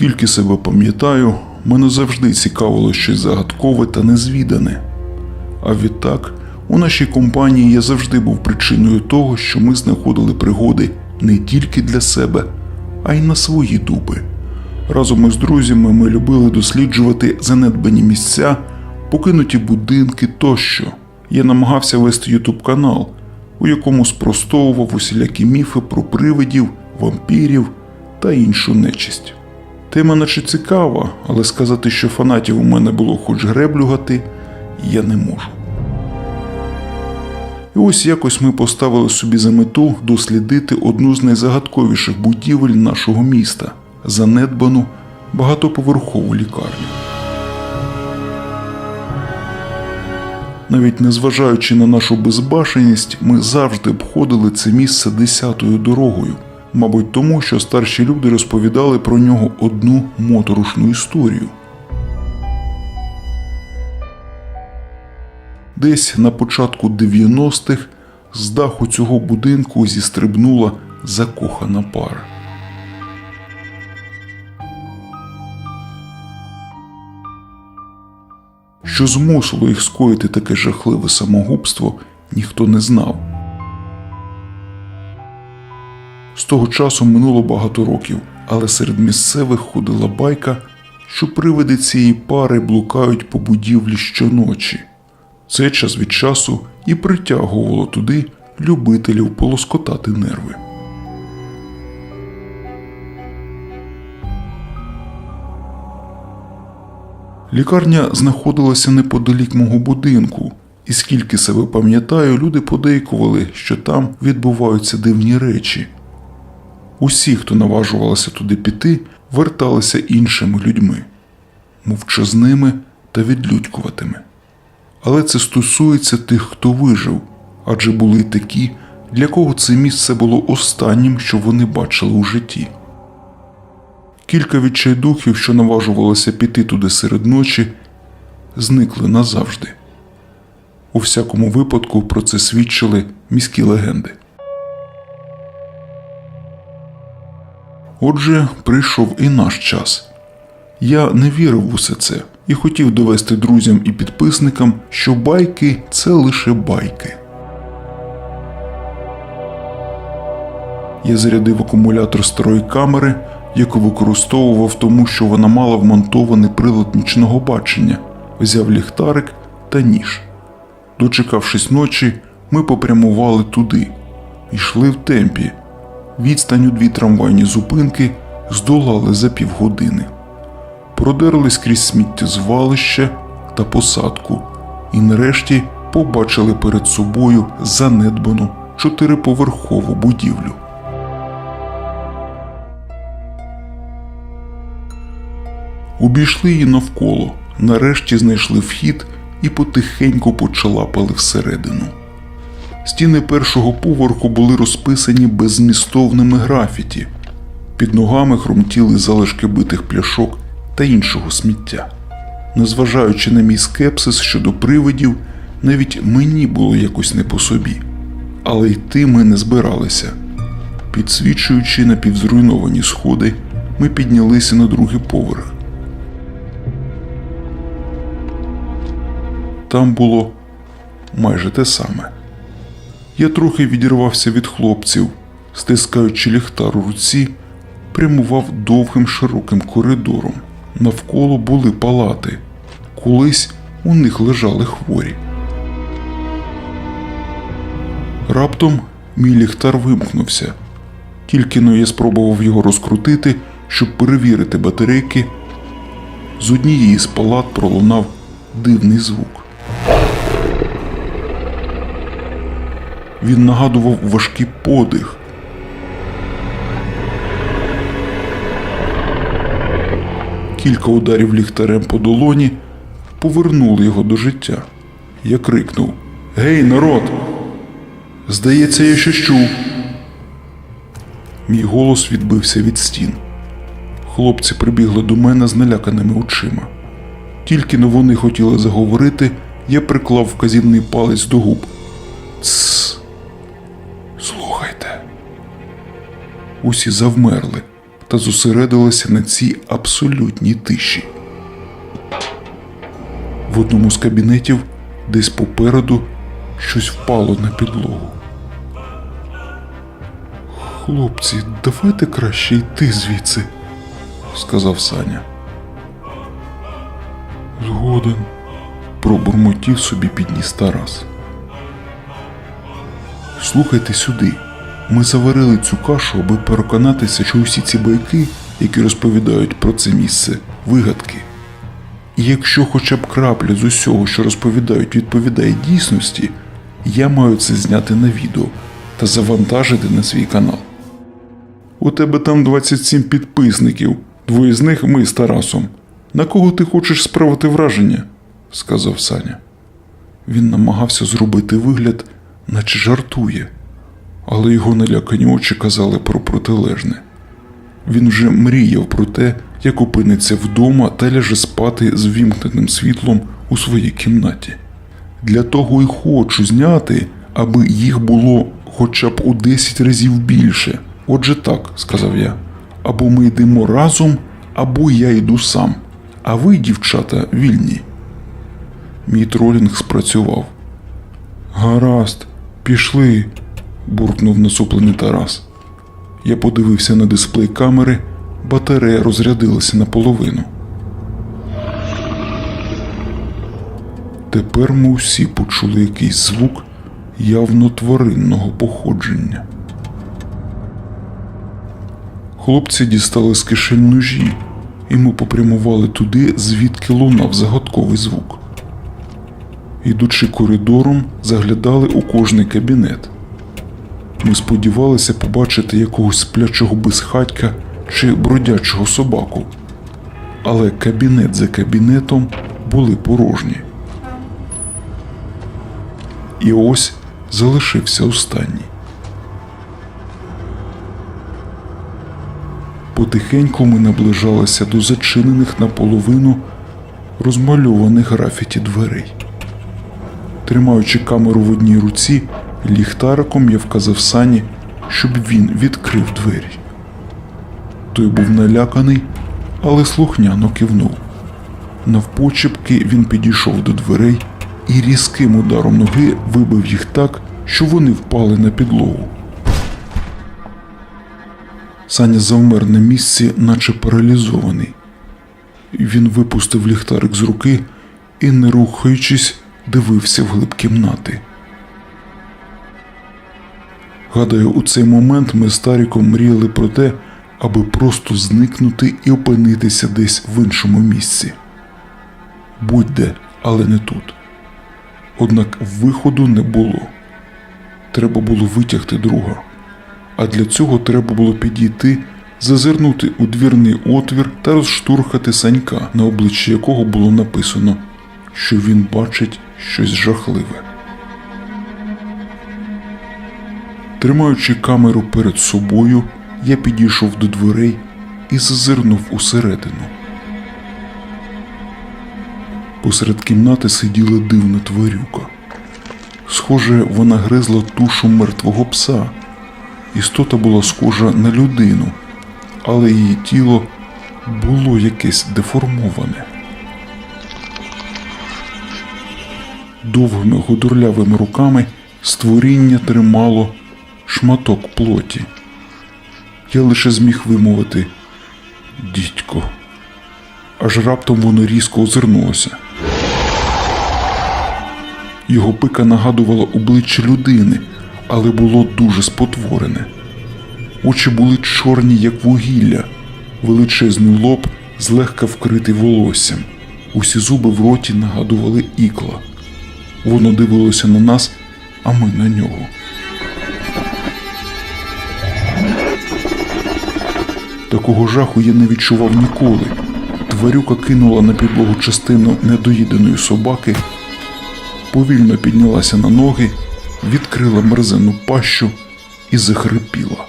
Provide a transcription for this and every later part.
Скільки себе пам'ятаю, мене завжди цікавило щось загадкове та незвідане. А відтак, у нашій компанії я завжди був причиною того, що ми знаходили пригоди не тільки для себе, а й на свої дуби. Разом із друзями ми любили досліджувати занедбані місця, покинуті будинки тощо. Я намагався вести ютуб канал, у якому спростовував усілякі міфи про привидів, вампірів та іншу нечисть. Тема наче цікава, але сказати, що фанатів у мене було хоч греблюгати, я не можу. І ось якось ми поставили собі за мету дослідити одну з найзагадковіших будівель нашого міста занедбану багатоповерхову лікарню. Навіть незважаючи на нашу безбашеність, ми завжди обходили це місце десятою дорогою. Мабуть, тому що старші люди розповідали про нього одну моторошну історію. Десь на початку 90-х з даху цього будинку зістрибнула закохана пара. Що змусило їх скоїти таке жахливе самогубство, ніхто не знав. З того часу минуло багато років, але серед місцевих ходила байка, що привиди цієї пари блукають по будівлі щоночі. Це час від часу і притягувало туди любителів полоскотати нерви. Лікарня знаходилася неподалік мого будинку, і скільки себе пам'ятаю, люди подейкували, що там відбуваються дивні речі. Усі, хто наважувалися туди піти, верталися іншими людьми, мовчазними та відлюдькуватими. Але це стосується тих, хто вижив, адже були такі, для кого це місце було останнім, що вони бачили у житті. Кілька відчайдухів, що наважувалися піти туди серед ночі, зникли назавжди. У всякому випадку про це свідчили міські легенди. Отже, прийшов і наш час. Я не вірив в усе це і хотів довести друзям і підписникам, що байки це лише байки. Я зарядив акумулятор старої камери, яку використовував тому, що вона мала вмонтований прилад нічного бачення, взяв ліхтарик та ніж. Дочекавшись ночі, ми попрямували туди, йшли в темпі. Відстань у дві трамвайні зупинки здолали за півгодини. Продерлись крізь сміттєзвалище та посадку, і нарешті побачили перед собою занедбану чотириповерхову будівлю. Обійшли її навколо, нарешті знайшли вхід і потихеньку почалапали всередину. Стіни першого поверху були розписані беззмістовними графіті. Під ногами хрумтіли залишки битих пляшок та іншого сміття. Незважаючи на мій скепсис щодо привидів, навіть мені було якось не по собі. Але йти ми не збиралися. Підсвічуючи напівзруйновані сходи, ми піднялися на другий поверх. Там було майже те саме. Я трохи відірвався від хлопців, стискаючи ліхтар у руці, прямував довгим широким коридором. Навколо були палати. Колись у них лежали хворі. Раптом мій ліхтар вимкнувся. Тільки но я спробував його розкрутити, щоб перевірити батарейки. З однієї з палат пролунав дивний звук. Він нагадував важкий подих. Кілька ударів ліхтарем по долоні повернули його до життя. Я крикнув: Гей, народ! Здається, я щось чув. Мій голос відбився від стін. Хлопці прибігли до мене з наляканими очима. Тільки но вони хотіли заговорити, я приклав вказівний палець до губ. Тсс. Усі завмерли, та зосередилася на цій абсолютній тиші. В одному з кабінетів, десь попереду, щось впало на підлогу. Хлопці, давайте краще йти звідси, сказав Саня. Згоден, пробурмотів собі підніс Тарас. Слухайте сюди. Ми заварили цю кашу, аби переконатися, що усі ці байки, які розповідають про це місце, вигадки. І якщо хоча б крапля з усього, що розповідають, відповідає дійсності, я маю це зняти на відео та завантажити на свій канал. У тебе там 27 підписників, двоє з них ми з Тарасом. На кого ти хочеш справити враження? сказав Саня. Він намагався зробити вигляд, наче жартує, але його налякані очі казали про протилежне. Він вже мріяв про те, як опиниться вдома та ляже спати з вімкненим світлом у своїй кімнаті. Для того й хочу зняти, аби їх було хоча б у 10 разів більше. Отже, так, сказав я. Або ми йдемо разом, або я йду сам. А ви, дівчата, вільні. Мій тролінг спрацював. Гаразд, пішли, буркнув насуплений Тарас. Я подивився на дисплей камери, батарея розрядилася наполовину. Тепер ми усі почули якийсь звук явно тваринного походження. Хлопці дістали з кишень ножі, і ми попрямували туди, звідки лунав загадковий звук. Ідучи коридором, заглядали у кожний кабінет. Ми сподівалися побачити якогось сплячого безхатька чи бродячого собаку. Але кабінет за кабінетом були порожні. І ось залишився останній. Потихеньку ми наближалися до зачинених наполовину розмальованих графіті дверей. Тримаючи камеру в одній руці, ліхтариком я вказав сані, щоб він відкрив двері. Той був наляканий, але слухняно кивнув. Навпочепки він підійшов до дверей і різким ударом ноги вибив їх так, що вони впали на підлогу. Саня завмер на місці, наче паралізований. Він випустив ліхтарик з руки і, не рухаючись, дивився вглиб кімнати. Гадаю, у цей момент ми з Таріком мріяли про те, аби просто зникнути і опинитися десь в іншому місці. Будь-де, але не тут. Однак виходу не було. Треба було витягти друга. А для цього треба було підійти, зазирнути у двірний отвір та розштурхати санька, на обличчі якого було написано, що він бачить щось жахливе. Тримаючи камеру перед собою, я підійшов до дверей і зазирнув усередину. Посеред кімнати сиділа дивна тварюка. Схоже, вона гризла тушу мертвого пса. Істота була схожа на людину, але її тіло було якесь деформоване. Довгими гудурлявими руками створіння тримало шматок плоті. Я лише зміг вимовити дідько. Аж раптом воно різко озирнулося. Його пика нагадувала обличчя людини, але було дуже спотворене. Очі були чорні, як вугілля, величезний лоб злегка вкритий волоссям. Усі зуби в роті нагадували ікла. Воно дивилося на нас, а ми на нього. Такого жаху я не відчував ніколи. Тварюка кинула на підлогу частину недоїденої собаки, повільно піднялася на ноги, відкрила мерзену пащу і захрипіла.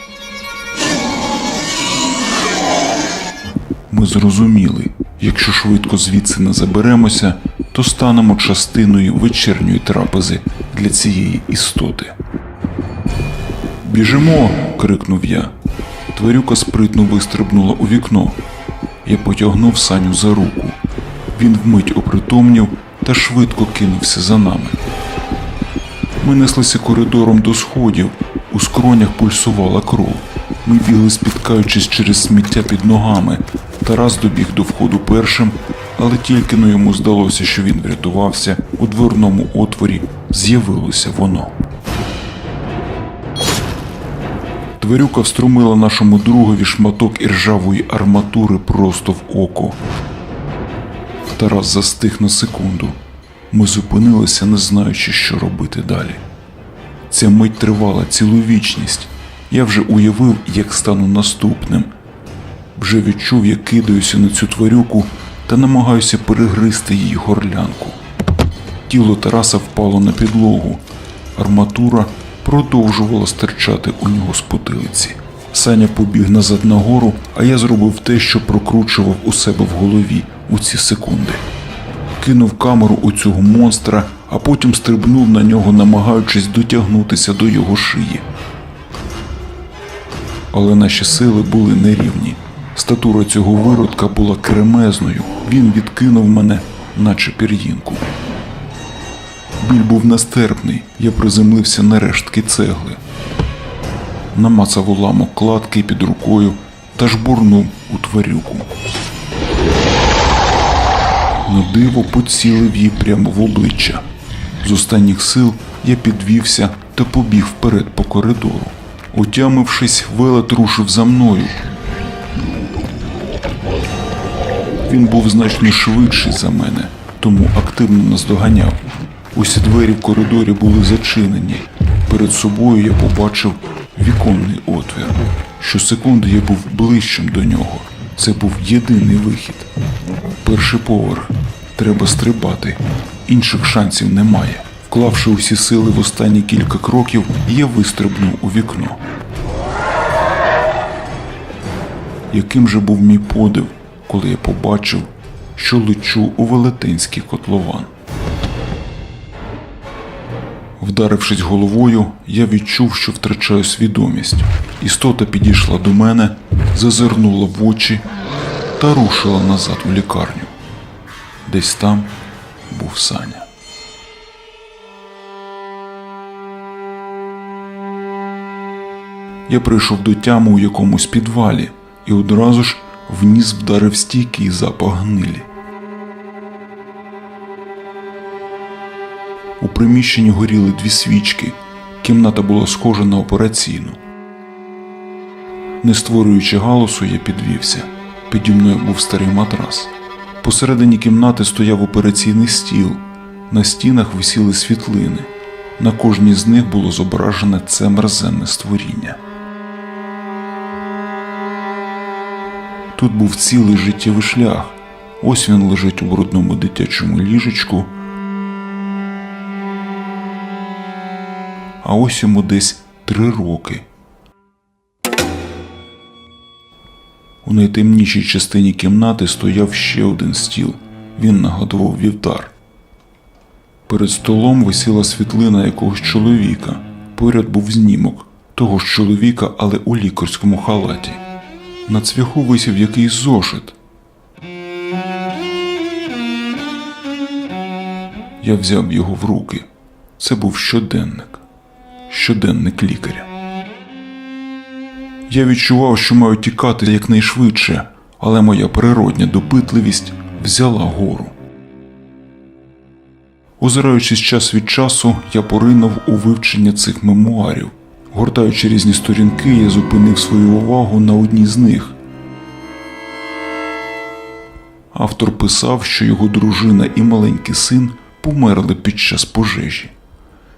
Ми зрозуміли, якщо швидко звідси не заберемося, то станемо частиною вечірньої трапези для цієї істоти. Біжимо. крикнув я. Тварюка спритно вистрибнула у вікно. Я потягнув Саню за руку. Він вмить опритомнів та швидко кинувся за нами. Ми неслися коридором до сходів, у скронях пульсувала кров. Ми бігли спіткаючись через сміття під ногами. Тарас добіг до входу першим, але тільки но йому здалося, що він врятувався, у дверному отворі з'явилося воно. Тварюка вструмила нашому другові шматок іржавої арматури просто в око. Тарас застиг на секунду. Ми зупинилися, не знаючи, що робити далі. Ця мить тривала цілу вічність. Я вже уявив, як стану наступним. Вже відчув, як кидаюся на цю тварюку та намагаюся перегризти її горлянку. Тіло Тараса впало на підлогу. Арматура продовжувала стирчати у нього з потилиці. Саня побіг назад нагору, а я зробив те, що прокручував у себе в голові у ці секунди. Кинув камеру у цього монстра, а потім стрибнув на нього, намагаючись дотягнутися до його шиї. Але наші сили були нерівні. Статура цього виродка була кремезною. Він відкинув мене, наче пір'їнку. Біль був нестерпний, я приземлився на рештки цегли. Намацав уламок кладки під рукою та жбурнув у тварюку. На диво поцілив їй прямо в обличчя. З останніх сил я підвівся та побіг вперед по коридору. Отямившись, велет рушив за мною. Він був значно швидший за мене, тому активно наздоганяв. Усі двері в коридорі були зачинені. Перед собою я побачив віконний отвір. Щосекунди я був ближчим до нього. Це був єдиний вихід. Перший поверх. Треба стрибати. Інших шансів немає. Вклавши усі сили в останні кілька кроків, я вистрибнув у вікно. Яким же був мій подив, коли я побачив, що лечу у велетенський котлован. Вдарившись головою, я відчув, що втрачаю свідомість. Істота підійшла до мене, зазирнула в очі та рушила назад в лікарню. Десь там був Саня. Я прийшов до тями у якомусь підвалі і одразу ж в ніс вдарив стійкий запах гнилі. У приміщенні горіли дві свічки. Кімната була схожа на операційну. Не створюючи галасу, я підвівся. Піді мною був старий матрас. Посередині кімнати стояв операційний стіл. На стінах висіли світлини. На кожній з них було зображене це мерзенне створіння. Тут був цілий життєвий шлях. Ось він лежить у брудному дитячому ліжечку. А ось йому десь три роки. У найтемнішій частині кімнати стояв ще один стіл. Він нагадував вівтар. Перед столом висіла світлина якогось чоловіка. Поряд був знімок того ж чоловіка, але у лікарському халаті. На цвяху висів якийсь зошит. Я взяв його в руки. Це був щоденник щоденник лікаря. Я відчував, що маю тікати якнайшвидше, але моя природня допитливість взяла гору. Озираючись час від часу, я поринув у вивчення цих мемуарів. Гортаючи різні сторінки, я зупинив свою увагу на одній з них. Автор писав, що його дружина і маленький син померли під час пожежі.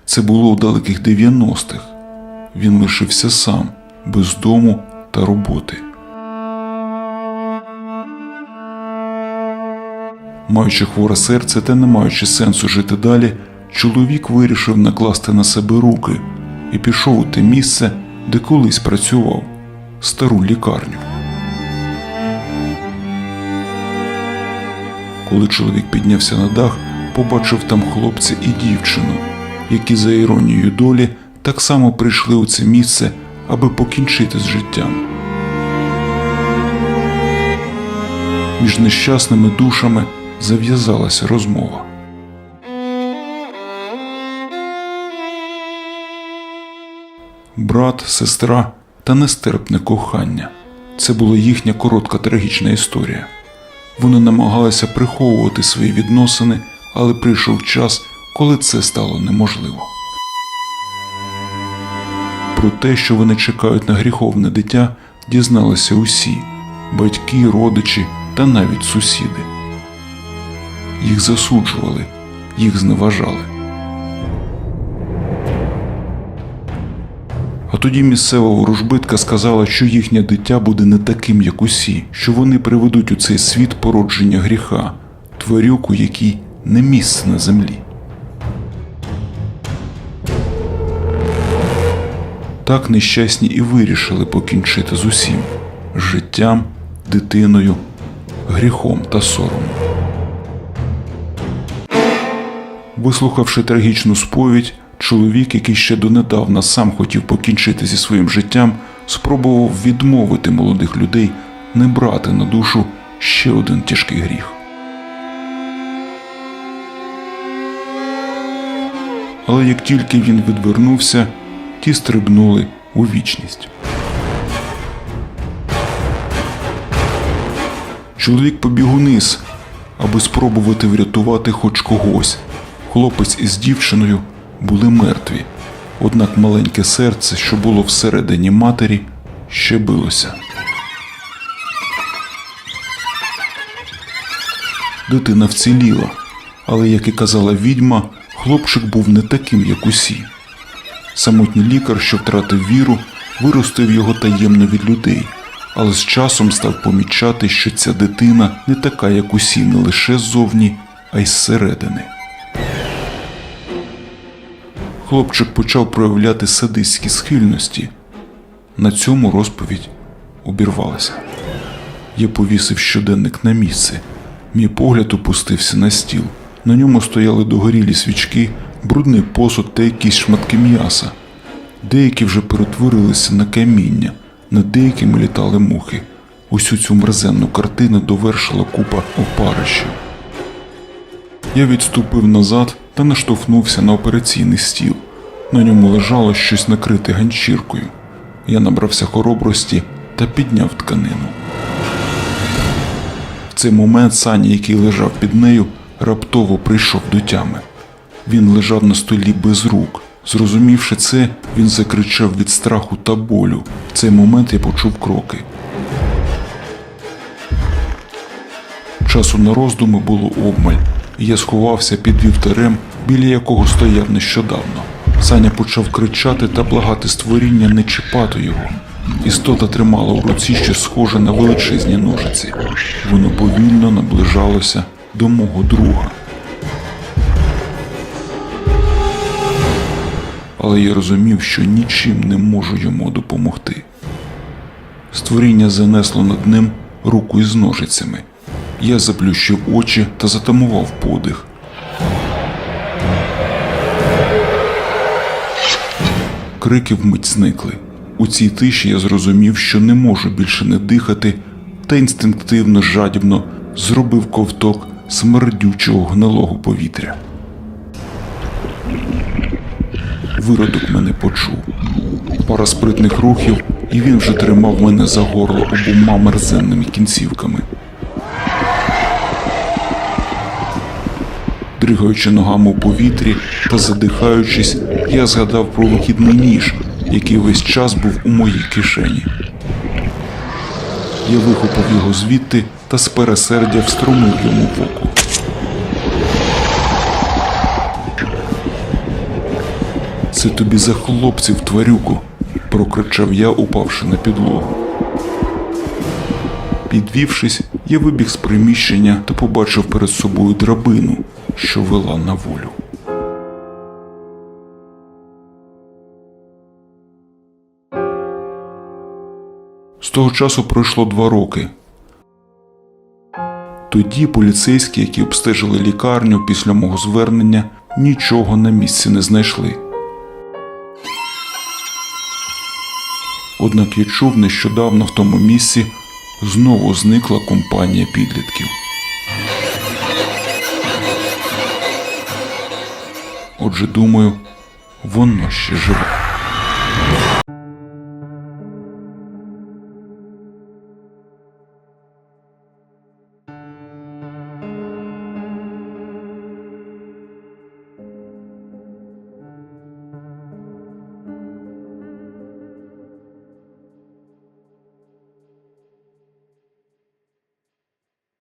Це було у далеких 90-х. Він лишився сам, без дому та роботи. Маючи хворе серце та не маючи сенсу жити далі, чоловік вирішив накласти на себе руки і пішов у те місце, де колись працював стару лікарню. Коли чоловік піднявся на дах, побачив там хлопця і дівчину які за іронією долі так само прийшли у це місце, аби покінчити з життям. Між нещасними душами зав'язалася розмова. Брат, сестра та нестерпне кохання це була їхня коротка трагічна історія. Вони намагалися приховувати свої відносини, але прийшов час, коли це стало неможливо. Про те, що вони чекають на гріховне дитя, дізналися усі батьки, родичі та навіть сусіди. Їх засуджували, їх зневажали. А тоді місцева ворожбитка сказала, що їхнє дитя буде не таким, як усі, що вони приведуть у цей світ породження гріха, тварюку, якій не місце на землі. Так нещасні і вирішили покінчити з усім життям, дитиною, гріхом та соромом. Вислухавши трагічну сповідь, чоловік, який ще донедавна сам хотів покінчити зі своїм життям, спробував відмовити молодих людей не брати на душу ще один тяжкий гріх. Але як тільки він відвернувся, ті стрибнули у вічність. Чоловік побіг униз, аби спробувати врятувати хоч когось. Хлопець із дівчиною були мертві, однак маленьке серце, що було всередині матері, ще билося. Дитина вціліла, але, як і казала відьма, хлопчик був не таким, як усі. Самотній лікар, що втратив віру, виростив його таємно від людей, але з часом став помічати, що ця дитина не така, як усі, не лише ззовні, а й зсередини. Хлопчик почав проявляти садистські схильності. На цьому розповідь обірвалася. Я повісив щоденник на місце. Мій погляд опустився на стіл. На ньому стояли догорілі свічки, брудний посуд та якісь шматки м'яса. Деякі вже перетворилися на каміння, над деякими літали мухи. Усю цю мерзенну картину довершила купа опарищів. Я відступив назад та наштовхнувся на операційний стіл. На ньому лежало щось накрите ганчіркою. Я набрався хоробрості та підняв тканину. В цей момент Саня, який лежав під нею, раптово прийшов до тями. Він лежав на столі без рук. Зрозумівши це, він закричав від страху та болю. В цей момент я почув кроки. Часу на роздуми було обмаль, і я сховався під вівтарем, біля якого стояв нещодавно. Саня почав кричати та благати створіння не чіпати його. Істота тримала в руці щось схоже на величезні ножиці. Воно повільно наближалося до мого друга. Але я розумів, що нічим не можу йому допомогти. Створіння занесло над ним руку із ножицями. Я заплющив очі та затамував подих. Крики вмить зникли. У цій тиші я зрозумів, що не можу більше не дихати, та інстинктивно жадібно зробив ковток смердючого гнилого повітря. Виродок мене почув. Пара спритних рухів, і він вже тримав мене за горло обома мерзенними кінцівками. Дригаючи ногами у повітрі та задихаючись, я згадав про вихідний ніж, який весь час був у моїй кишені. Я вихопив його звідти та з пересердя встромив йому в око. Це тобі за хлопців, тварюку, прокричав я, упавши на підлогу. Підвівшись, я вибіг з приміщення та побачив перед собою драбину, що вела на волю. З того часу пройшло два роки. Тоді поліцейські, які обстежили лікарню після мого звернення, нічого на місці не знайшли. Однак я чув нещодавно в тому місці знову зникла компанія підлітків. Отже, думаю, воно ще живе.